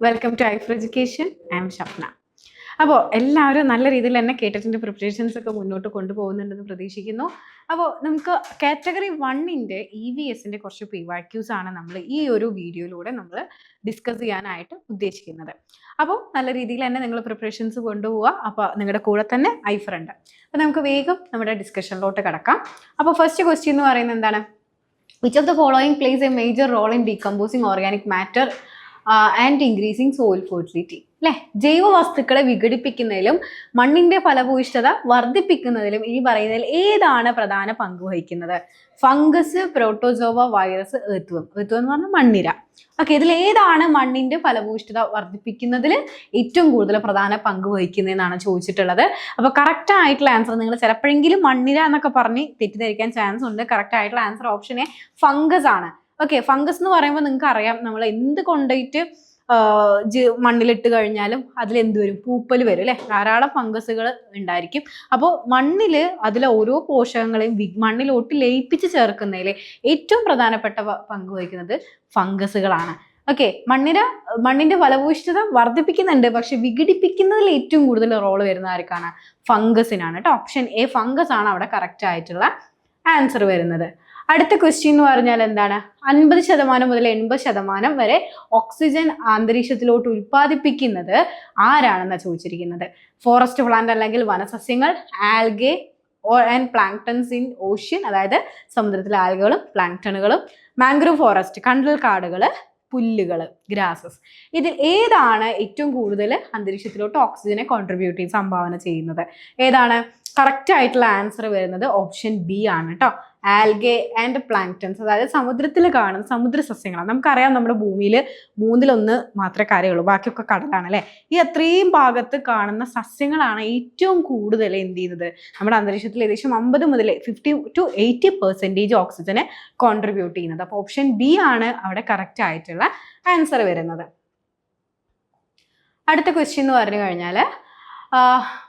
Welcome to Aifer education I am Shapna അപ്പോൾ എല്ലാവരും നല്ല രീതിയിൽ തന്നെ കേട്ടിട്ടിന്റെ പ്രിപ്പറേഷൻസ് ഒക്കെ മുന്നോട്ട് കൊണ്ടുപോകുന്നുണ്ടെന്ന് പ്രതീക്ഷിക്കുന്നു. അപ്പോൾ നമുക്ക് കാറ്റഗറി വണ്ണിന്റെ ഇ വി എസിന്റെ കുറച്ച് പി വാക്യൂസ് ആണ് നമ്മൾ ഈ ഒരു വീഡിയോയിലൂടെ നമ്മൾ ഡിസ്കസ് ചെയ്യാനായിട്ട് ഉദ്ദേശിക്കുന്നത്. അപ്പോൾ നല്ല രീതിയിൽ തന്നെ നിങ്ങൾ പ്രിപ്പറേഷൻസ് കൊണ്ടുപോവുക. അപ്പോൾ നിങ്ങളുടെ കൂടെ തന്നെ ഐഫർ ഉണ്ട്. അപ്പോൾ നമുക്ക് വേഗം നമ്മുടെ ഡിസ്കഷനിലോട്ട് കിടക്കാം. അപ്പോൾ ഫസ്റ്റ് ക്വസ്റ്റ്യൻ എന്ന് പറയുന്നത് എന്താണ്? Which of the following plays a major role in decomposing organic matter and increasing soil fertility അല്ലെ ജൈവ വസ്തുക്കളെ വിഘടിപ്പിക്കുന്നതിലും മണ്ണിന്റെ ഫലഭൂയിഷ്ഠത വർദ്ധിപ്പിക്കുന്നതിലും ഇനി പറയുന്നതിൽ ഏതാണ് പ്രധാന പങ്ക് വഹിക്കുന്നത്? ഫംഗസ് പ്രോട്ടോസോവ വൈറസ് ഏത്വം ഏത്വം എന്ന് പറഞ്ഞാൽ മണ്ണിര. ഓക്കെ ഇതിൽ ഏതാണ് മണ്ണിന്റെ ഫലഭൂയിഷ്ഠത വർദ്ധിപ്പിക്കുന്നതിൽ ഏറ്റവും കൂടുതൽ പ്രധാന പങ്ക് വഹിക്കുന്നതെന്നാണ് ചോദിച്ചിട്ടുള്ളത്. അപ്പോൾ കറക്റ്റ് ആയിട്ടുള്ള ആൻസർ നിങ്ങൾ ചിലപ്പോഴെങ്കിലും മണ്ണിര എന്നൊക്കെ പറഞ്ഞ് തെറ്റിദ്ധരിക്കാൻ ചാൻസ് ഉണ്ട്. കറക്റ്റ് ആയിട്ടുള്ള ആൻസർ ഓപ്ഷൻ എ ഫംഗസ് ആണ്. ഓക്കെ ഫംഗസ് എന്ന് പറയുമ്പോൾ നിങ്ങൾക്ക് അറിയാം നമ്മൾ എന്ത് കൊണ്ടുപോയിട്ട് മണ്ണിലിട്ട് കഴിഞ്ഞാലും അതിൽ എന്ത് വരും? പൂപ്പൽ വരും അല്ലെ? ധാരാളം ഫംഗസുകൾ ഉണ്ടായിരിക്കും. അപ്പോൾ മണ്ണിൽ അതിലെ ഓരോ പോഷകങ്ങളെയും മണ്ണിലോട്ട് ലയിപ്പിച്ച് ചേർക്കുന്നതിൽ ഏറ്റവും പ്രധാനപ്പെട്ട പങ്ക് വഹിക്കുന്നത് ഫംഗസുകളാണ്. ഓക്കെ മണ്ണിന് മണ്ണിന്റെ ഫലഭൂയിഷ്ഠത വർദ്ധിപ്പിക്കുന്നുണ്ട് പക്ഷെ വിഘടിപ്പിക്കുന്നതിൽ ഏറ്റവും കൂടുതൽ റോൾ വരുന്ന ആർക്കാണ്? ഫംഗസിനാണ്. കേട്ടോ ഓപ്ഷൻ എ ഫംഗസ് ആണ് അവിടെ കറക്റ്റ് ആയിട്ടുള്ള ആൻസർ വരുന്നത്. അടുത്ത ക്വസ്റ്റ്യൻ എന്ന് പറഞ്ഞാൽ എന്താണ്? അൻപത് ശതമാനം മുതൽ എൺപത് ശതമാനം വരെ ഓക്സിജൻ അന്തരീക്ഷത്തിലോട്ട് ഉൽപ്പാദിപ്പിക്കുന്നത് ആരാണെന്നാണ് ചോദിച്ചിരിക്കുന്നത്? ഫോറസ്റ്റ് പ്ലാന്റ് അല്ലെങ്കിൽ വനസസ്യങ്ങൾ algae and planktons in ocean അതായത് സമുദ്രത്തിലെ ആൽഗകളും പ്ലാങ്ടണുകളും മാംഗ്രൂവ് ഫോറസ്റ്റ് കണ്ടൽ കാടുകൾ പുല്ലുകൾ ഗ്രാസസ് ഇതിൽ ഏതാണ് ഏറ്റവും കൂടുതൽ അന്തരീക്ഷത്തിലോട്ട് ഓക്സിജനെ കോൺട്രിബ്യൂട്ട് ചെയ്ത് സംഭാവന ചെയ്യുന്നത്? ഏതാണ്? കറക്റ്റ് ആയിട്ടുള്ള ആൻസർ വരുന്നത് ഓപ്ഷൻ ബി ആണ് കേട്ടോ ആൽഗെ ആൻഡ് പ്ലാങ്ക്ടൻസ് അതായത് സമുദ്രത്തിൽ കാണുന്ന സമുദ്ര സസ്യങ്ങളാണ് നമുക്കറിയാം നമ്മുടെ ഭൂമിയിൽ മൂന്നിലൊന്ന് മാത്രമേ കാര്യമുള്ളൂ ബാക്കിയൊക്കെ കടലാണ് അല്ലേ? ഈ അത്രയും ഭാഗത്ത് കാണുന്ന സസ്യങ്ങളാണ് ഏറ്റവും കൂടുതൽ എന്ത് ചെയ്യുന്നത്? നമ്മുടെ അന്തരീക്ഷത്തിൽ ഏകദേശം അമ്പത് മുതൽ ഫിഫ്റ്റി ടു എയ്റ്റി പെർസെന്റേജ് ഓക്സിജനെ കോൺട്രിബ്യൂട്ട് ചെയ്യുന്നത്. അപ്പോൾ ഓപ്ഷൻ ബി ആണ് അവിടെ കറക്റ്റ് ആയിട്ടുള്ള ആൻസർ വരുന്നത്. അടുത്ത ക്വസ്റ്റ്യൻ എന്ന് പറഞ്ഞു കഴിഞ്ഞാൽ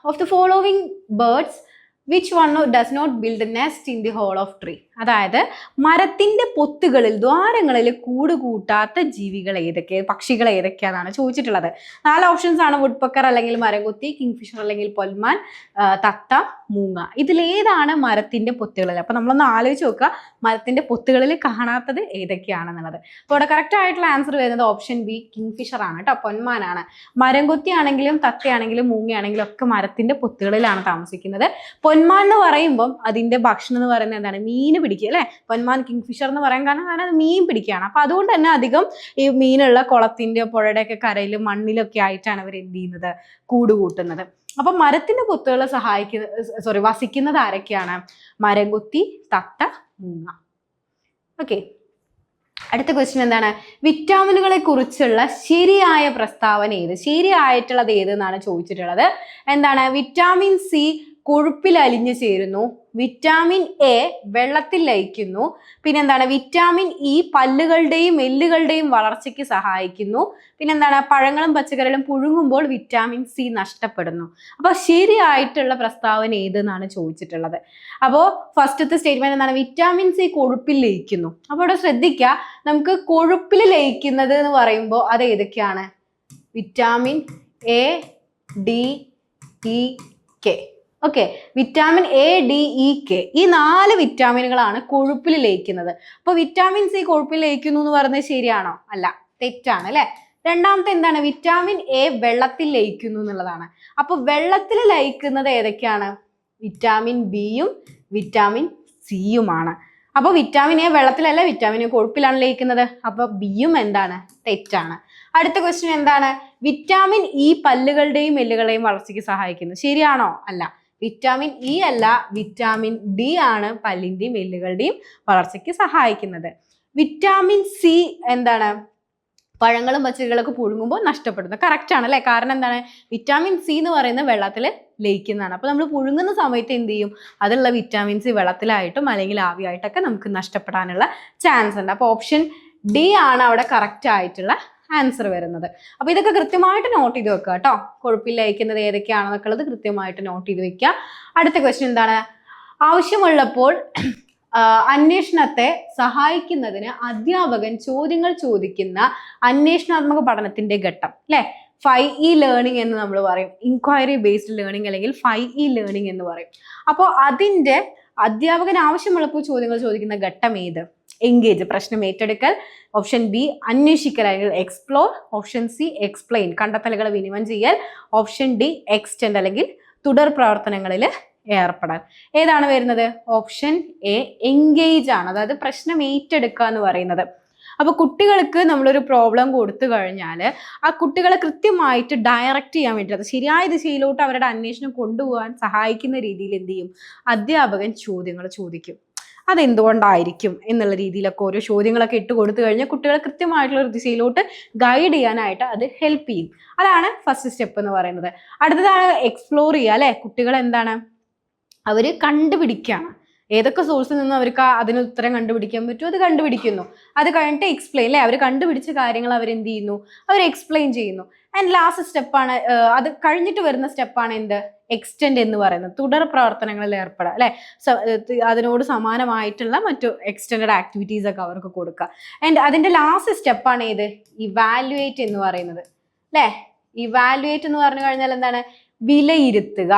of the following birds which one does not build a nest in the hole of tree? അതായത് മരത്തിന്റെ പൊത്തുകളിൽ ദ്വാരങ്ങളിൽ കൂട് കൂട്ടാത്ത ജീവികൾ ഏതൊക്കെ പക്ഷികൾ ഏതൊക്കെയാണെന്നാണ് ചോദിച്ചിട്ടുള്ളത്. നാല് ഓപ്ഷൻസ് ആണ് വുഡ്പക്കർ അല്ലെങ്കിൽ മരംകൊത്തി കിങ്ഫിഷർ അല്ലെങ്കിൽ പൊൽമാൻ തത്ത മൂങ്ങ. ഇതിലേതാണ് മരത്തിന്റെ പൊത്തുകളിൽ. അപ്പം നമ്മളൊന്ന് ആലോചിച്ച് നോക്കുക മരത്തിന്റെ പൊത്തുകളിൽ കാണാത്തത് ഏതൊക്കെയാണെന്നുള്ളത്. അപ്പോൾ ഇവിടെ കറക്റ്റ് ആയിട്ടുള്ള ആൻസർ വരുന്നത് ഓപ്ഷൻ ബി കിങ്ഫിഷർ ആണ് കേട്ടോ പൊന്മാനാണ്. മരംകൊത്തി ആണെങ്കിലും തത്തയാണെങ്കിലും മൂങ്ങയാണെങ്കിലും ഒക്കെ മരത്തിന്റെ പൊത്തുകളിലാണ് താമസിക്കുന്നത്. പൊന്മാൻ എന്ന് പറയുമ്പം അതിന്റെ ഭക്ഷണം എന്ന് പറയുന്നത് എന്താണ്? മീൻ പിടിക്കുക അല്ലെ? പൊന്മാൻ കിങ്ഫിഷർ എന്ന് പറയാൻ കാരണം കാരണം അത് മീൻ പിടിക്കുകയാണ്. അപ്പൊ അതുകൊണ്ട് തന്നെ അധികം ഈ മീനുള്ള കുളത്തിന്റെ പുഴയുടെ ഒക്കെ കരയിൽ മണ്ണിലൊക്കെ ആയിട്ടാണ് അവർ എന്ത് ചെയ്യുന്നത്? കൂടുകൂട്ടുന്നത് അപ്പൊ മരത്തിന്റെ പൊത്തുകളെ സഹായിക്കുന്ന സോറി വസിക്കുന്നത് ആരൊക്കെയാണ്? മരംകുത്തി തത്ത മൂങ്ങ. ഓക്കെ അടുത്ത ക്വസ്റ്റ്യൻ എന്താണ്? വിറ്റാമിനുകളെ കുറിച്ചുള്ള ശരിയായ പ്രസ്താവന ഏത്? ശരിയായിട്ടുള്ളത് ഏത് എന്നാണ് ചോദിച്ചിട്ടുള്ളത്. എന്താണ്? വിറ്റാമിൻ സി കൊഴുപ്പിൽ അലിഞ്ഞു ചേരുന്നു. വിറ്റാമിൻ എ വെള്ളത്തിൽ ലയിക്കുന്നു. പിന്നെന്താണ്? വിറ്റാമിൻ ഇ പല്ലുകളുടെയും എല്ലുകളുടെയും വളർച്ചയ്ക്ക് സഹായിക്കുന്നു. പിന്നെന്താണ്? പഴങ്ങളും പച്ചക്കറികളും പുഴുങ്ങുമ്പോൾ വിറ്റാമിൻ സി നഷ്ടപ്പെടുന്നു. അപ്പോൾ ശരിയായിട്ടുള്ള പ്രസ്താവന ഏതെന്നാണ് ചോദിച്ചിട്ടുള്ളത്. അപ്പോൾ ഫസ്റ്റത്തെ സ്റ്റേറ്റ്മെന്റ് എന്താണ്? വിറ്റാമിൻ സി കൊഴുപ്പിൽ ലയിക്കുന്നു. അപ്പോൾ ഇവിടെ ശ്രദ്ധിക്കുക നമുക്ക് കൊഴുപ്പിൽ ലയിക്കുന്നത് എന്ന് പറയുമ്പോൾ അത് ഏതൊക്കെയാണ്? Vitamin A D E K okay vitamin A D E K ഈ നാല് വിറ്റാമിനുകളാണ് കൊഴുപ്പിൽ ലയിക്കുന്നത്. അപ്പോൾ വിറ്റാമിൻ സി കൊഴുപ്പിൽ ലയിക്കുന്നു എന്ന് പറയുന്നത് ശരിയാണോ? അല്ല. തെറ്റാണ് അല്ലെ? രണ്ടാമത്തെ എന്താണ്? വിറ്റാമിൻ എ വെള്ളത്തിൽ ലയിക്കുന്നു എന്നുള്ളതാണ്. അപ്പൊ വെള്ളത്തിൽ ലയിക്കുന്നത് ഏതൊക്കെയാണ്? വിറ്റാമിൻ ബിയും വിറ്റാമിൻ സിയുമാണ് അപ്പൊ വിറ്റാമിൻ എ വെള്ളത്തിലല്ല വിറ്റാമിൻ എ കൊഴുപ്പിലാണ് ലയിക്കുന്നത്. അപ്പൊ ബിയും എന്താണ്? തെറ്റാണ്. അടുത്ത ക്വസ്റ്റ്യൻ എന്താണ്? വിറ്റാമിൻ ഇ പല്ലുകളുടെയും എല്ലുകളെയും വളർച്ചയ്ക്ക് സഹായിക്കുന്നു. ശരിയാണോ? അല്ല. വിറ്റാമിൻ ഇ അല്ല വിറ്റാമിൻ ഡി ആണ് പല്ലിന്റെയും എല്ലുകളുടെയും വളർച്ചയ്ക്ക് സഹായിക്കുന്നത്. വിറ്റാമിൻ സി എന്താണ്? പഴങ്ങളും പച്ചക്കറികളൊക്കെ പുഴുങ്ങുമ്പോൾ നഷ്ടപ്പെടുന്നു. കറക്റ്റ് ആണ് അല്ലേ? കാരണം എന്താണ്? വിറ്റാമിൻ സി എന്ന് പറയുന്നത് വെള്ളത്തിൽ ലയിക്കുന്നതാണ്. അപ്പോൾ നമ്മൾ പുഴുങ്ങുന്ന സമയത്ത് എന്ത് ചെയ്യും? അതിലുള്ള വിറ്റാമിൻ സി വെള്ളത്തിലായിട്ടും അല്ലെങ്കിൽ ആവിയായിട്ടൊക്കെ നമുക്ക് നഷ്ടപ്പെടാനുള്ള ചാൻസ് ഉണ്ട്. അപ്പോൾ ഓപ്ഷൻ ഡി ആണ് അവിടെ കറക്റ്റ് ആയിട്ടുള്ള ആൻസർ വരുന്നത്. അപ്പോൾ ഇതൊക്കെ കൃത്യമായിട്ട് നോട്ട് ചെയ്ത് വെക്കുക കേട്ടോ. കൊഴുപ്പിൽ അയക്കുന്നത് ഏതൊക്കെയാണെന്നൊക്കെ കൃത്യമായിട്ട് നോട്ട് ചെയ്ത് വെക്കുക. അടുത്ത ക്വസ്റ്റ്യൻ എന്താണ്? ആവശ്യമുള്ളപ്പോൾ അന്വേഷണത്തെ സഹായിക്കുന്നതിന് അധ്യാപകൻ ചോദ്യങ്ങൾ ചോദിക്കുന്ന അന്വേഷണാത്മക പഠനത്തിന്റെ ഘട്ടം അല്ലെ? ഫൈവ് ഇ ലേണിംഗ് എന്ന് നമ്മൾ പറയും. ഇൻക്വയറി ബേസ്ഡ് ലേണിംഗ് അല്ലെങ്കിൽ ഫൈവ് ഇ ലേണിംഗ് എന്ന് പറയും. അപ്പോൾ അതിന്റെ അധ്യാപകൻ ആവശ്യമുള്ളപ്പോൾ ചോദ്യങ്ങൾ ചോദിക്കുന്ന ഘട്ടം ഏത്? എൻഗേജ് പ്രശ്നം ഏറ്റെടുക്കൽ ഓപ്ഷൻ ബി അന്വേഷിക്കൽ അല്ലെങ്കിൽ എക്സ്പ്ലോർ ഓപ്ഷൻ സി എക്സ്പ്ലെയിൻ കണ്ടെത്തലുകൾ വിനിമയം ചെയ്യൽ ഓപ്ഷൻ ഡി എക്സ്റ്റെൻഡ് അല്ലെങ്കിൽ തുടർ പ്രവർത്തനങ്ങളിൽ ഏർപ്പെടാൻ ഏതാണ് വരുന്നത്? ഓപ്ഷൻ എ എൻഗേജ് ആണ്. അതായത് പ്രശ്നം ഏറ്റെടുക്കുക എന്ന് പറയുന്നത്. അപ്പൊ കുട്ടികൾക്ക് നമ്മളൊരു പ്രോബ്ലം കൊടുത്തു കഴിഞ്ഞാൽ ആ കുട്ടികളെ കൃത്യമായിട്ട് ഡയറക്റ്റ് ചെയ്യാൻ വേണ്ടി അത് ശരിയായ ദിശയിലോട്ട് അവരുടെ അന്വേഷണം കൊണ്ടുപോകാൻ സഹായിക്കുന്ന രീതിയിൽ എന്ത് ചെയ്യും? അധ്യാപകൻ ചോദ്യങ്ങൾ ചോദിക്കും. അതെന്തുകൊണ്ടായിരിക്കും എന്നുള്ള രീതിയിലൊക്കെ ഓരോ ചോദ്യങ്ങളൊക്കെ ഇട്ട് കൊടുത്തു കഴിഞ്ഞാൽ കുട്ടികളെ കൃത്യമായിട്ടുള്ള ഒരു ദിശയിലോട്ട് ഗൈഡ് ചെയ്യാനായിട്ട് അത് ഹെൽപ്പ് ചെയ്യും. അതാണ് ഫസ്റ്റ് സ്റ്റെപ്പ് എന്ന് പറയുന്നത്. അടുത്തതാണ് എക്സ്പ്ലോർ ചെയ്യുക അല്ലെ? കുട്ടികൾ എന്താണ്? അവർ കണ്ടുപിടിക്കുകയാണ്. ഏതൊക്കെ സോഴ്സിൽ നിന്ന് അവർക്ക് അതിന് ഉത്തരം കണ്ടുപിടിക്കാൻ പറ്റുമോ അത് കണ്ടുപിടിക്കുന്നു. അത് കഴിഞ്ഞിട്ട് എക്സ്പ്ലെയിൻ അല്ലേ അവർ കണ്ടുപിടിച്ച കാര്യങ്ങൾ അവർ എന്ത് ചെയ്യുന്നു? അവർ എക്സ്പ്ലെയിൻ ചെയ്യുന്നു. ആൻഡ് ലാസ്റ്റ് സ്റ്റെപ്പാണ് അത് കഴിഞ്ഞിട്ട് വരുന്ന സ്റ്റെപ്പാണ് എന്ത്? എക്സ്റ്റെൻഡ് എന്ന് പറയുന്നത്. തുടർ പ്രവർത്തനങ്ങളിൽ ഏർപ്പെടുക അല്ലെ? അതിനോട് സമാനമായിട്ടുള്ള മറ്റു എക്സ്റ്റെൻഡ് ആക്ടിവിറ്റീസ് ഒക്കെ അവർക്ക് കൊടുക്കുക. ആൻഡ് അതിന്റെ ലാസ്റ്റ് സ്റ്റെപ്പാണ് ഏത്? ഇവാലുവേറ്റ് എന്ന് പറയുന്നത് അല്ലേ? ഇവാലുവേറ്റ് എന്ന് പറഞ്ഞു കഴിഞ്ഞാൽ എന്താണ്? വിലയിരുത്തുക.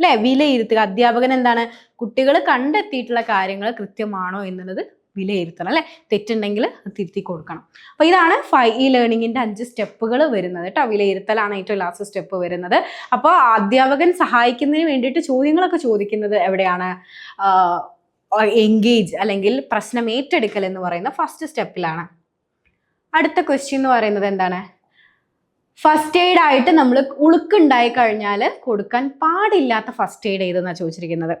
അല്ലെ വിലയിരുത്തുക. അധ്യാപകൻ എന്താണ്? കുട്ടികൾ കണ്ടെത്തിയിട്ടുള്ള കാര്യങ്ങൾ കൃത്യമാണോ എന്നുള്ളത് വിലയിരുത്തണം അല്ലെ? തെറ്റുണ്ടെങ്കിൽ തിരുത്തി കൊടുക്കണം. അപ്പൊ ഇതാണ് ഫൈ ഇ ലേണിങ്ങിന്റെ അഞ്ച് സ്റ്റെപ്പുകൾ വരുന്നത് കേട്ടോ. വിലയിരുത്തലാണ് ഏറ്റവും ലാസ്റ്റ് സ്റ്റെപ്പ് വരുന്നത്. അപ്പോൾ അധ്യാപകൻ സഹായിക്കുന്നതിന് വേണ്ടിയിട്ട് ചോദ്യങ്ങളൊക്കെ ചോദിക്കുന്നത് എവിടെയാണ്? എൻഗേജ് അല്ലെങ്കിൽ പ്രശ്നം ഏറ്റെടുക്കൽ എന്ന് പറയുന്ന ഫസ്റ്റ് സ്റ്റെപ്പിലാണ് അടുത്ത ക്വസ്റ്റ്യൻ എന്ന് പറയുന്നത് എന്താണ്? ഫസ്റ്റ് എയ്ഡ് ആയിട്ട് നമ്മൾ ഉളുക്കുണ്ടായി കഴിഞ്ഞാൽ കൊടുക്കാൻ പാടില്ലാത്ത ഫസ്റ്റ് എയ്ഡ് ഏതെന്നാണ് ചോദിച്ചിരിക്കുന്നത്?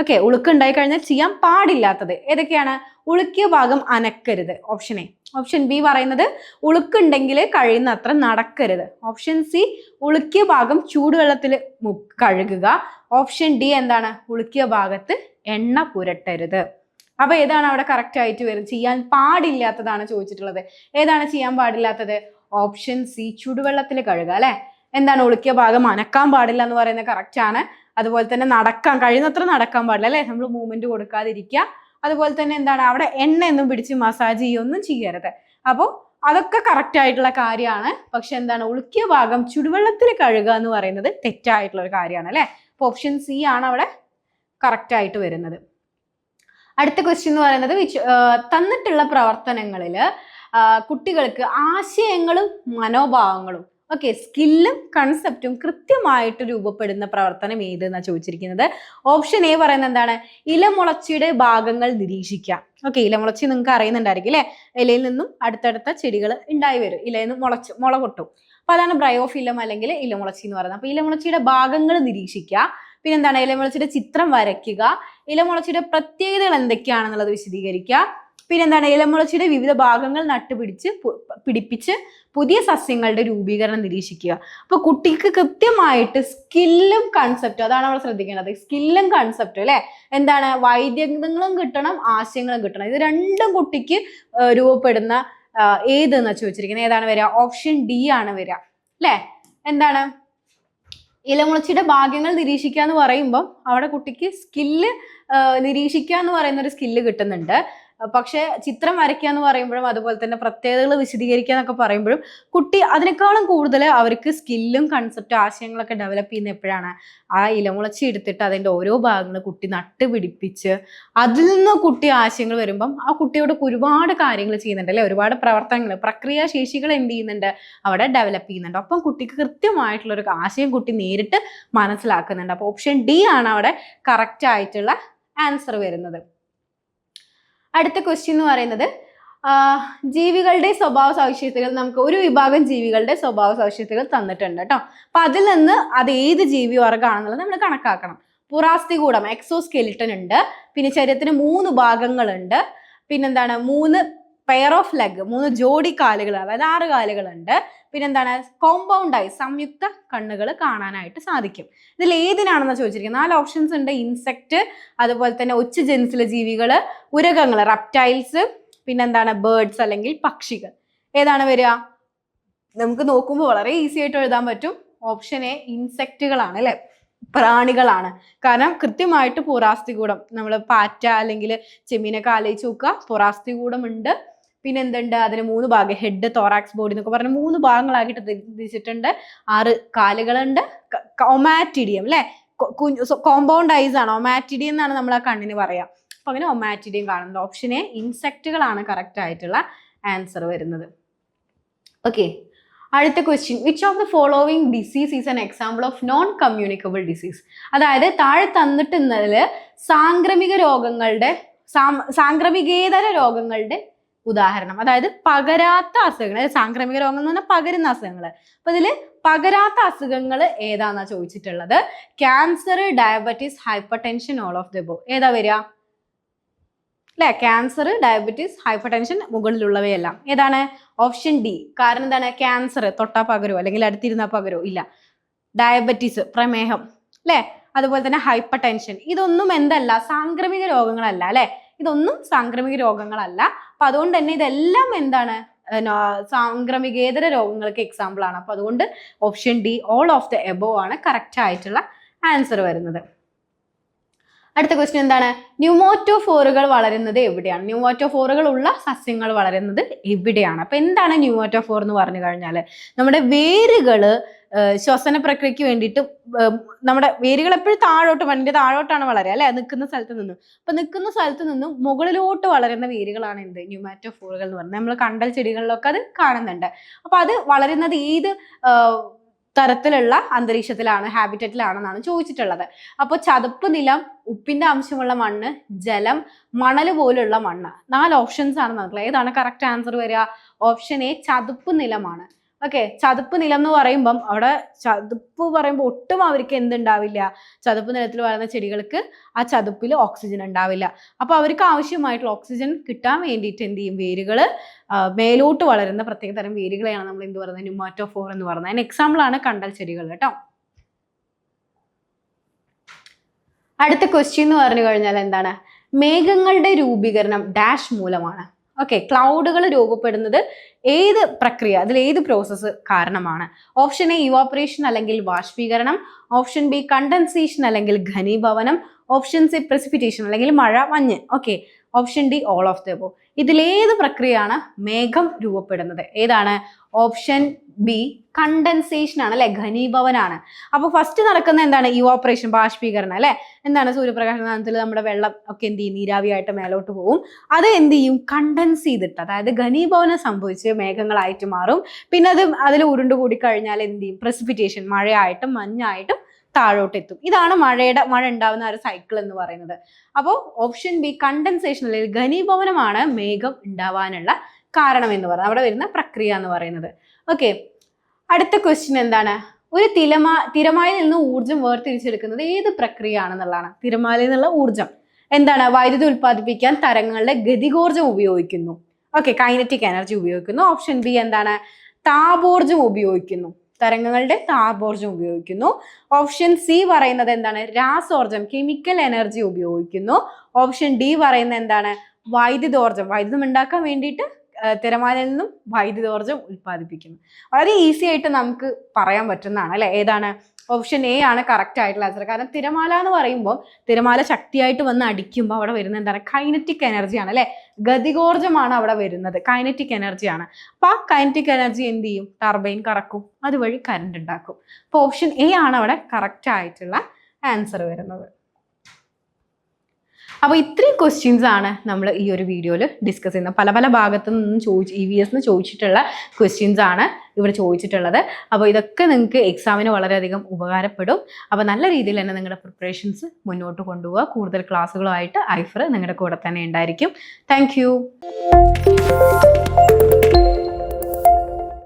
ഓക്കെ ഉളുക്കുണ്ടായി കഴിഞ്ഞാൽ ചെയ്യാൻ പാടില്ലാത്തത് ഏതൊക്കെയാണ്? ഉളുക്കിയ ഭാഗം അനക്കരുത്. ഓപ്ഷൻ എ ഓപ്ഷൻ ബി പറയുന്നത് ഉളുക്കുണ്ടെങ്കിൽ കഴിയുന്നത്ര നടക്കരുത്. ഓപ്ഷൻ സി ഉളുക്കിയ ഭാഗം ചൂടുവെള്ളത്തിൽ കഴുകുക. ഓപ്ഷൻ ഡി എന്താണ്? ഉളുക്കിയ ഭാഗത്ത് എണ്ണ പുരട്ടരുത്. അപ്പൊ ഏതാണ് അവിടെ കറക്റ്റ് ആയിട്ട് വരും ചെയ്യാൻ പാടില്ലാത്തതാണ് ചോദിച്ചിട്ടുള്ളത്. ഏതാണ് ചെയ്യാൻ പാടില്ലാത്തത്? ഓപ്ഷൻ സി ചുടുവെള്ളത്തിൽ കഴുകുക അല്ലെ? എന്താണ് ഒളിക്കിയ ഭാഗം? അനക്കാൻ പാടില്ല എന്ന് പറയുന്നത് കറക്റ്റ് ആണ്. അതുപോലെ തന്നെ നടക്കാൻ കഴിയുന്നത്ര നടക്കാൻ പാടില്ല അല്ലെ? നമ്മൾ മൂവ്മെന്റ് കൊടുക്കാതിരിക്കുക. അതുപോലെ തന്നെ എന്താണ്? അവിടെ എണ്ണ എണ്ണയൊന്നും പിടിച്ച് മസാജ് ചെയ്യൊന്നും ചെയ്യരുത്. അപ്പോൾ അതൊക്കെ കറക്റ്റ് ആയിട്ടുള്ള കാര്യമാണ്. പക്ഷെ എന്താണ്? ഉളുക്കിയ ഭാഗം ചുടുവെള്ളത്തിൽ കഴുകുക എന്ന് പറയുന്നത് തെറ്റായിട്ടുള്ള ഒരു കാര്യമാണ് അല്ലെ? അപ്പൊ ഓപ്ഷൻ സി ആണ് അവിടെ കറക്റ്റ് ആയിട്ട് വരുന്നത്. അടുത്ത ക്വസ്റ്റ്യൻ എന്ന് പറയുന്നത് തന്നിട്ടുള്ള പ്രവർത്തനങ്ങളിൽ കുട്ടികൾക്ക് ആശയങ്ങളും മനോഭാവങ്ങളും ഓക്കെ സ്കില്ലും കൺസെപ്റ്റും കൃത്യമായിട്ട് രൂപപ്പെടുന്ന പ്രവർത്തനം ഏതെന്നാണ് ചോദിച്ചിരിക്കുന്നത്. ഓപ്ഷൻ എ പറയുന്നത് എന്താണ്? ഇലമുളച്ചിയുടെ ഭാഗങ്ങൾ നിരീക്ഷിക്കാം. ഓക്കെ ഇലമുളച്ചി നിങ്ങൾക്ക് അറിയുന്നുണ്ടായിരിക്കും അല്ലേ? ഇലയിൽ നിന്നും അടുത്തടുത്ത ചെടികൾ ഉണ്ടായി വരും. ഇലയിൽ നിന്ന് മുളച്ച് മുള കൊട്ടും അപ്പൊ അതാണ് ബ്രയോഫ് ഇലം അല്ലെങ്കിൽ ഇലമുളച്ചി എന്ന് പറയുന്നത്. അപ്പൊ ഇലമുളച്ചിയുടെ ഭാഗങ്ങൾ നിരീക്ഷിക്കുക. പിന്നെന്താണ്? ഇലമുളച്ചിയുടെ ചിത്രം വരയ്ക്കുക. ഇലമുളച്ചിയുടെ പ്രത്യേകതകൾ എന്തൊക്കെയാണെന്നുള്ളത് വിശദീകരിക്കുക. പിന്നെ എന്താണ് ഇലമുളച്ചിയുടെ വിവിധ ഭാഗങ്ങൾ നട്ടുപിടിച്ച് പിടിപ്പിച്ച് പുതിയ സസ്യങ്ങളുടെ രൂപീകരണം നിരീക്ഷിക്കുക. അപ്പൊ കുട്ടിക്ക് കൃത്യമായിട്ട് സ്കില്ലും കൺസെപ്റ്റും അതാണ് നമ്മൾ ശ്രദ്ധിക്കേണ്ടത്. സ്കില്ലും കൺസെപ്റ്റും അല്ലെ? എന്താണ്? വൈദ്യങ്ങളും കിട്ടണം ആശയങ്ങളും കിട്ടണം. ഇത് രണ്ടും കുട്ടിക്ക് രൂപപ്പെടുന്ന ആ, ഏതെന്നാ ചോദിച്ചിരിക്കുന്നത്? ഏതാണ് വരിക? ഓപ്ഷൻ ഡി ആണ് വരിക. അല്ലെ? എന്താണ്? ഇലമുളച്ചിയുടെ ഭാഗ്യങ്ങൾ നിരീക്ഷിക്കുക എന്ന് പറയുമ്പം അവിടെ കുട്ടിക്ക് സ്കില്ല് നിരീക്ഷിക്കുക എന്ന് പറയുന്ന ഒരു സ്കില്ല് കിട്ടുന്നുണ്ട്. പക്ഷെ ചിത്രം വരയ്ക്കുക എന്ന് പറയുമ്പോഴും അതുപോലെ തന്നെ പ്രത്യേകതകൾ വിശദീകരിക്കുക എന്നൊക്കെ പറയുമ്പോഴും കുട്ടി അതിനേക്കാളും കൂടുതൽ അവർക്ക് സ്കില്ലും കൺസെപ്റ്റും ആശയങ്ങളൊക്കെ ഡെവലപ്പ് ചെയ്യുന്ന എപ്പോഴാണ് ആ ഇലമുളച്ചി എടുത്തിട്ട് അതിന്റെ ഓരോ ഭാഗങ്ങൾ കുട്ടി നട്ട് പിടിപ്പിച്ച് അതിൽ നിന്ന് കുട്ടി ആശയങ്ങൾ വരുമ്പം ആ കുട്ടിയോട് ഒരുപാട് കാര്യങ്ങൾ ചെയ്യുന്നുണ്ട് അല്ലെ? ഒരുപാട് പ്രവർത്തനങ്ങൾ പ്രക്രിയാശേഷികൾ എന്ത് ചെയ്യുന്നുണ്ട്? അവിടെ ഡെവലപ്പ് ചെയ്യുന്നുണ്ട്. അപ്പം കുട്ടിക്ക് കൃത്യമായിട്ടുള്ള ഒരു ആശയം കുട്ടി നേരിട്ട് മനസ്സിലാക്കുന്നുണ്ട്. അപ്പോൾ ഓപ്ഷൻ ഡി ആണ് അവിടെ കറക്റ്റ് ആയിട്ടുള്ള ആൻസർ വരുന്നത്. അടുത്ത ക്വസ്റ്റ്യൻ എന്ന് പറയുന്നത് ജീവികളുടെ സ്വഭാവ സവിശേഷതകൾ നമുക്ക് ഒരു വിഭാഗം ജീവികളുടെ സ്വഭാവ സവിശേഷതകൾ തന്നിട്ടുണ്ട് കേട്ടോ. അപ്പൊ അതിൽ നിന്ന് അത് ഏത് ജീവി വർഗമാണെന്നുള്ളത് നമ്മൾ കണക്കാക്കണം. പുറാസ്തികൂടം എക്സോസ്കെലിറ്റൻ ഉണ്ട് പിന്നെ ശരീരത്തിന് മൂന്ന് ഭാഗങ്ങളുണ്ട് പിന്നെന്താണ് മൂന്ന് പെയർ ഓഫ് ലെഗ് മൂന്ന് ജോഡി കാലുകൾ അതായത് ആറ് കാലുകളുണ്ട്. പിന്നെന്താണ്? കോമ്പൗണ്ട് ആയി സംയുക്ത കണ്ണുകൾ കാണാനായിട്ട് സാധിക്കും. ഇതിൽ ഏതിനാണെന്ന് ചോദിച്ചിരിക്കുന്നത്? നാല് ഓപ്ഷൻസ് ഉണ്ട്. ഇൻസെക്ട് അതുപോലെ തന്നെ ഒച്ച ജനിസിലെ ജീവികൾ ഉരകങ്ങൾ റെപ്റ്റൈൽസ് പിന്നെന്താണ്? ബേർഡ്സ് അല്ലെങ്കിൽ പക്ഷികൾ. ഏതാണ് വരിക? നമുക്ക് നോക്കുമ്പോൾ വളരെ ഈസി ആയിട്ട് എഴുതാൻ പറ്റും. ഓപ്ഷൻ എ ഇൻസെക്റ്റുകളാണ് അല്ലെ? പ്രാണികളാണ്. കാരണം കൃത്യമായിട്ട് പുറാസ്തികൂടം നമ്മൾ പാറ്റ അല്ലെങ്കിൽ ചെമ്മീനൊക്കെ ആലോചിച്ച് നോക്കുക പുറാസ്തികൂടം ഉണ്ട് പിന്നെ എന്തുണ്ട് അതിന് മൂന്ന് ഭാഗം. ഹെഡ് തോറാക്സ് ബോഡി എന്നൊക്കെ പറഞ്ഞ മൂന്ന് ഭാഗങ്ങളാക്കിയിട്ട് തിരിച്ചിട്ടുണ്ട്. ആറ് കാലുകളുണ്ട്. ഒമാറ്റിഡിയം അല്ലെ കോമ്പൗണ്ട് ഐസ് ആണ്. ഒമാറ്റിഡിയം എന്നാണ് നമ്മൾ ആ കണ്ണിന് പറയാം. അപ്പൊ അങ്ങനെ ഒമാറ്റിഡിയം കാണുന്നത് ഓപ്ഷൻ എ ഇൻസെക്റ്റുകളാണ് കറക്റ്റ് ആയിട്ടുള്ള ആൻസർ വരുന്നത്. ഓക്കെ അടുത്ത question which of the following disease is an example of non communicable disease അതായത് താഴെ തന്നിട്ടുന്നതിൽ സാംക്രമിക രോഗങ്ങളുടെ സാംക്രമികേതര രോഗങ്ങളുടെ ഉദാഹരണം. അതായത് പകരാത്ത അസുഖങ്ങൾ സാംക്രമിക രോഗങ്ങൾ എന്ന് പറഞ്ഞാൽ പകരുന്ന അസുഖങ്ങൾ. അപ്പൊ ഇതിൽ പകരാത്ത അസുഖങ്ങൾ ഏതാന്നാ ചോദിച്ചിട്ടുള്ളത്? Cancer diabetes hypertension all of the above ഏതാ വരിക? അല്ലെ? ക്യാൻസർ ഡയബറ്റീസ് ഹൈപ്പർ ടെൻഷൻ മുകളിലുള്ളവയെല്ലാം. ഏതാണ്? ഓപ്ഷൻ ഡി കാരണം എന്താണ്? ക്യാൻസർ തൊട്ടാ പകരോ അല്ലെങ്കിൽ അടുത്തിരുന്നാ പകരോ? ഇല്ല. ഡയബറ്റീസ് പ്രമേഹം. അല്ലെ? അതുപോലെ തന്നെ ഹൈപ്പർ ടെൻഷൻ ഇതൊന്നും എന്തല്ല സാംക്രമിക രോഗങ്ങളല്ല അല്ലെ? ഇതൊന്നും സാംക്രമിക രോഗങ്ങളല്ല. അപ്പൊ അതുകൊണ്ട് തന്നെ ഇതെല്ലാം എന്താണ് സാംക്രമികേതര രോഗങ്ങൾക്ക് എക്സാമ്പിൾ ആണ്. അപ്പൊ അതുകൊണ്ട് option D all of the above ആണ് കറക്റ്റ് ആയിട്ടുള്ള ആൻസർ വരുന്നത്. അടുത്ത ക്വസ്റ്റ്യൻ എന്താണ്? ന്യൂമോറ്റോഫോറുകൾ വളരുന്നത് എവിടെയാണ്? ന്യൂമോറ്റോഫോറുകൾ ഉള്ള സസ്യങ്ങൾ വളരുന്നത് എവിടെയാണ്? അപ്പൊ എന്താണ് ന്യൂമോറ്റോഫോർ എന്ന് പറഞ്ഞു കഴിഞ്ഞാൽ നമ്മുടെ വേരുകൾ ശ്വസന പ്രക്രിയക്ക് വേണ്ടിയിട്ട് നമ്മുടെ വേരുകൾ എപ്പോഴും താഴോട്ട് മണ്ണിന്റെ താഴോട്ടാണ് വളരുക അല്ലെ? നിൽക്കുന്ന സ്ഥലത്ത് നിന്നും. അപ്പൊ നിൽക്കുന്ന സ്ഥലത്ത് നിന്നും മുകളിലോട്ട് വളരുന്ന വേരുകളാണ് എന്ത്? ന്യൂമാറ്റോഫോറുകൾ എന്ന് പറയുന്നത് നമ്മൾ കണ്ടൽ ചെടികളിലൊക്കെ അത് കാണുന്നുണ്ട്. അപ്പൊ അത് വളരുന്നത് ഏത് തരത്തിലുള്ള അന്തരീക്ഷത്തിലാണ് ഹാബിറ്ററ്റിലാണെന്നാണ് ചോദിച്ചിട്ടുള്ളത്. അപ്പോൾ ചതുപ്പ് നിലം ഉപ്പിന്റെ അംശമുള്ള മണ്ണ് ജലം മണൽ പോലുള്ള മണ്ണ്. നാല് ഓപ്ഷൻസ് ആണ് നമുക്ക് ഏതാണ് കറക്റ്റ് ആൻസർ വരിക? ഓപ്ഷൻ എ ചതുപ്പ് നിലമാണ്. ഓക്കെ ചതുപ്പ് നിലം എന്ന് പറയുമ്പം അവിടെ ചതുപ്പ് പറയുമ്പോൾ ഒട്ടും അവർക്ക് എന്തുണ്ടാവില്ല. ചതുപ്പ് നിലത്തിൽ വളരുന്ന ചെടികൾക്ക് ആ ചതുപ്പിൽ ഓക്സിജൻ ഉണ്ടാവില്ല. അപ്പൊ അവർക്ക് ആവശ്യമായിട്ടുള്ള ഓക്സിജൻ കിട്ടാൻ വേണ്ടിയിട്ട് എന്ത് ചെയ്യും? വേരുകൾ മേലോട്ട് വളരുന്ന പ്രത്യേക തരം വേരുകളെയാണ് നമ്മൾ എന്ത് പറയുന്നത്? ന്യൂമാറ്റോഫോർ എന്ന് പറയുന്നത്. അതിന് എക്സാമ്പിൾ ആണ് കണ്ടൽ ചെടികൾ കേട്ടോ. അടുത്ത ക്വസ്റ്റ്യൻ എന്ന് പറഞ്ഞു കഴിഞ്ഞാൽ എന്താണ്? മേഘങ്ങളുടെ രൂപീകരണം ഡാഷ് മൂലമാണ്. ഓക്കെ ക്ലൗഡുകൾ രൂപപ്പെടുന്നത് ഏത് പ്രക്രിയ അതിൽ ഏത് പ്രോസസ്സ് കാരണമാണ്? ഓപ്ഷൻ എ ഇവാപ്പറേഷൻ അല്ലെങ്കിൽ ബാഷ്പീകരണം. ഓപ്ഷൻ ബി കണ്ടൻസേഷൻ അല്ലെങ്കിൽ ഘനീഭവനം. ഓപ്ഷൻ സി പ്രസിപ്പിറ്റേഷൻ അല്ലെങ്കിൽ മഴ മഞ്ഞ്. Okay option D all of the above ഇതിലേത് പ്രക്രിയയാണ് മേഘം രൂപപ്പെടുന്നത്? ഏതാണ്? ഓപ്ഷൻ ബി കണ്ടൻസേഷൻ ആണ് അല്ലെ? ഘനീഭവനാണ്. അപ്പൊ ഫസ്റ്റ് നടക്കുന്ന എന്താണ്? ഇവാപറേഷൻ ബാഷ്പീകരണം അല്ലെ? എന്താണ് സൂര്യപ്രകാശനത്തിൽ നമ്മുടെ വെള്ളം ഒക്കെ എന്ത് ചെയ്യും? നീരാവിയായിട്ട് മേലോട്ട് പോകും അത് എന്ത് ചെയ്യും? കണ്ടൻസ് ചെയ്തിട്ട് അതായത് ഘനീഭവനം സംഭവിച്ച് മേഘങ്ങളായിട്ട് മാറും. പിന്നെ അത് അതിൽ ഉരുണ്ട് കൂടി കഴിഞ്ഞാൽ എന്ത് ചെയ്യും? പ്രസിപ്പിറ്റേഷൻ മഴയായിട്ടും മഞ്ഞായിട്ടും താഴോട്ട് എത്തും ഇതാണ് മഴയുടെ മഴ ഉണ്ടാവുന്ന ഒരു സൈക്കിൾ എന്ന് പറയുന്നത്. അപ്പോൾ ഓപ്ഷൻ ബി കണ്ടൻസേഷൻ അല്ലെങ്കിൽ ഘനീഭവനമാണ് മേഘം ഉണ്ടാവാനുള്ള കാരണം എന്ന് പറയുന്നത്. അവിടെ വരുന്ന പ്രക്രിയ എന്ന് പറയുന്നത്. ഓക്കെ അടുത്ത ക്വസ്റ്റ്യൻ എന്താണ്? ഒരു തിരമാ തിരമാലയിൽ നിന്ന് ഊർജം വേർതിരിച്ചെടുക്കുന്നത് ഏത് പ്രക്രിയ ആണെന്നുള്ളതാണ് തിരമാലയിൽ നിന്നുള്ള ഊർജം എന്താണ്? വൈദ്യുതി ഉൽപ്പാദിപ്പിക്കാൻ തരങ്ങളുടെ ഗതികോർജം ഉപയോഗിക്കുന്നു. ഓക്കെ കൈനറ്റിക് എനർജി ഉപയോഗിക്കുന്നു. ഓപ്ഷൻ ബി എന്താണ്? താപോർജം ഉപയോഗിക്കുന്നു. തരംഗങ്ങളുടെ താപോർജം ഉപയോഗിക്കുന്നു. ഓപ്ഷൻ സി പറയുന്നത് എന്താണ്? രാസോർജം കെമിക്കൽ എനർജി ഉപയോഗിക്കുന്നു. ഓപ്ഷൻ ഡി പറയുന്നത് എന്താണ്? വൈദ്യുതോർജം വൈദ്യുതം ഉണ്ടാക്കാൻ വേണ്ടിയിട്ട് തിരമാലയിൽ നിന്നും വൈദ്യുതോർജം ഉൽപ്പാദിപ്പിക്കുന്നു. വളരെ ഈസി ആയിട്ട് നമുക്ക് പറയാൻ പറ്റുന്നതാണ് അല്ലെ? ഏതാണ്? ഓപ്ഷൻ എ ആണ് കറക്റ്റ് ആയിട്ടുള്ള ആൻസർ കാരണം തിരമാല എന്ന് പറയുമ്പോൾ തിരമാല ശക്തിയായിട്ട് വന്ന് അടിക്കുമ്പോൾ അവിടെ വരുന്ന എന്താണ്? കൈനറ്റിക് എനർജിയാണ് അല്ലെ? ഗതികോർജമാണ് അവിടെ വരുന്നത്. കൈനറ്റിക് എനർജിയാണ് അപ്പൊ ആ കൈനറ്റിക് എനർജി എന്ത് ചെയ്യും? ടർബൈൻ കറക്കും. അതുവഴി കറണ്ട് ഉണ്ടാക്കും. അപ്പൊ ഓപ്ഷൻ എ ആണ് അവിടെ കറക്റ്റ് ആയിട്ടുള്ള ആൻസർ വരുന്നത്. അപ്പോൾ ഇത്രയും ക്വസ്റ്റ്യൻസ് ആണ് നമ്മൾ ഈ ഒരു വീഡിയോയിൽ ഡിസ്കസ് ചെയ്യുന്നത്. പല പല ഭാഗത്തു നിന്നും ചോദിച്ച് ഇ വി എസ് ചോദിച്ചിട്ടുള്ള ക്വസ്റ്റ്യൻസ് ആണ് ഇവിടെ ചോദിച്ചിട്ടുള്ളത്. അപ്പോൾ ഇതൊക്കെ നിങ്ങൾക്ക് എക്സാമിന് വളരെയധികം ഉപകാരപ്പെടും. അപ്പോൾ നല്ല രീതിയിൽ തന്നെ നിങ്ങളുടെ പ്രിപ്പറേഷൻസ് മുന്നോട്ട് കൊണ്ടുപോകുക കൂടുതൽ ക്ലാസ്സുകളുമായിട്ട് ഐഫർ നിങ്ങളുടെ കൂടെ തന്നെ ഉണ്ടായിരിക്കും. താങ്ക്